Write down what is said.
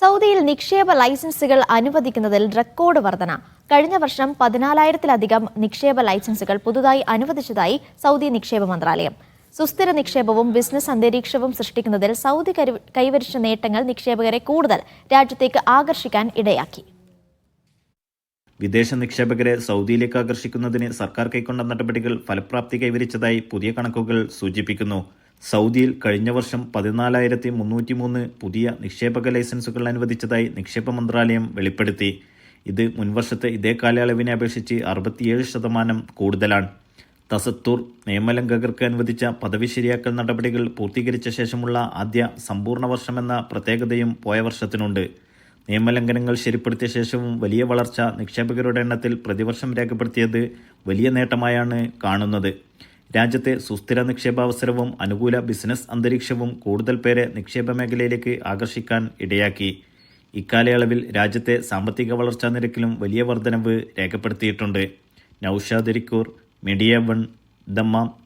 സൗദിയിൽ നിക്ഷേപ ലൈസൻസുകൾ അനുവദിക്കുന്നതിൽ റെക്കോർഡ് വർധന. കഴിഞ്ഞ വർഷം പതിനാലായിരത്തിലധികം നിക്ഷേപ ലൈസൻസുകൾ പുതുതായി അനുവദിച്ചതായി സൗദി നിക്ഷേപ മന്ത്രാലയം. സുസ്ഥിര നിക്ഷേപവും ബിസിനസ് അന്തരീക്ഷവും സൃഷ്ടിക്കുന്നതിൽ സൗദി കൈവരിച്ച നേട്ടങ്ങൾ നിക്ഷേപകരെ കൂടുതൽ രാജ്യത്തേക്ക് ആകർഷിക്കാൻ ഇടയാക്കി. വിദേശ നിക്ഷേപകരെ സൗദിയിലേക്ക് ആകർഷിക്കുന്നതിന് സർക്കാർ കൈക്കൊണ്ട നടപടികൾ ഫലപ്രാപ്തി കൈവരിച്ചതായി പുതിയ കണക്കുകൾ സൂചിപ്പിക്കുന്നു. സൗദിയിൽ കഴിഞ്ഞ വർഷം പതിനാലായിരത്തി മുന്നൂറ്റി മൂന്ന് പുതിയ നിക്ഷേപക ലൈസൻസുകൾ അനുവദിച്ചതായി നിക്ഷേപ മന്ത്രാലയം വെളിപ്പെടുത്തി. ഇത് മുൻവർഷത്തെ ഇതേ കാലയളവിനെ അപേക്ഷിച്ച് അറുപത്തിയേഴ് ശതമാനം കൂടുതലാണ്. തസത്തൂർ നിയമലംഘകർക്ക് അനുവദിച്ച പദവി ശരിയാക്കൽ നടപടികൾ പൂർത്തീകരിച്ച ശേഷമുള്ള ആദ്യ സമ്പൂർണ വർഷമെന്ന പ്രത്യേകതയും പോയ വർഷത്തിനുണ്ട്. നിയമലംഘനങ്ങൾ ശരിപ്പെടുത്തിയ ശേഷവും വലിയ വളർച്ച നിക്ഷേപകരുടെ എണ്ണത്തിൽ പ്രതിവർഷം രേഖപ്പെടുത്തിയത് വലിയ നേട്ടമായാണ് കാണുന്നത്. രാജ്യത്തെ സുസ്ഥിര നിക്ഷേപാവസരവും അനുകൂല ബിസിനസ് അന്തരീക്ഷവും കൂടുതൽ പേരെ നിക്ഷേപ മേഖലയിലേക്ക് ആകർഷിക്കാൻ ഇടയാക്കി. ഇക്കാലയളവിൽ രാജ്യത്തെ സാമ്പത്തിക വളർച്ചാ നിരക്കിലും വലിയ വർധനവ് രേഖപ്പെടുത്തിയിട്ടുണ്ട്. Naushad Irikkur media one Dammam.